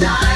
die.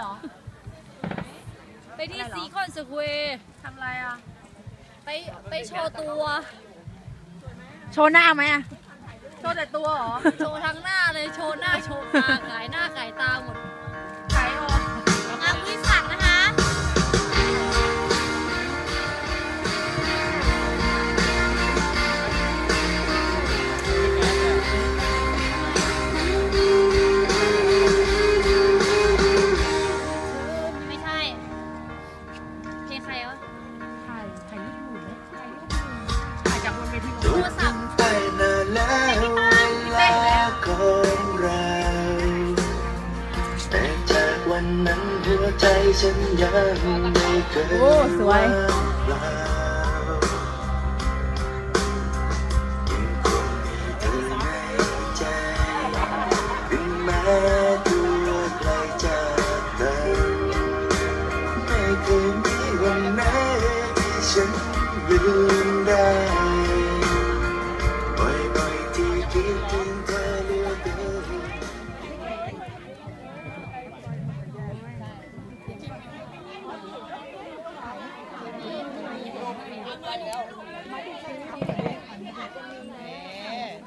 หรอ ไปที่ซีคอนสแควร์ทำไรอะ ไปไปโชว์ตัว โชว์หน้าไหมอะโชว์แต่ตัวเหรอ โชว์ทั้งหน้าเลย โชว์หน้า โชว์ตาไง รศัพท์ไปนานแล้วเวลาของเราแต่จากวันนั้นหัวใจฉันยังไม่เคยโอ้สวย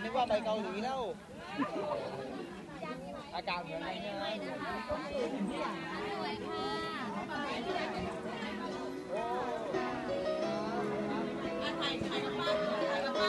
นึกว่าไปเกาหลีแล้ว อากาศเหมือนกันใช่ไหมเ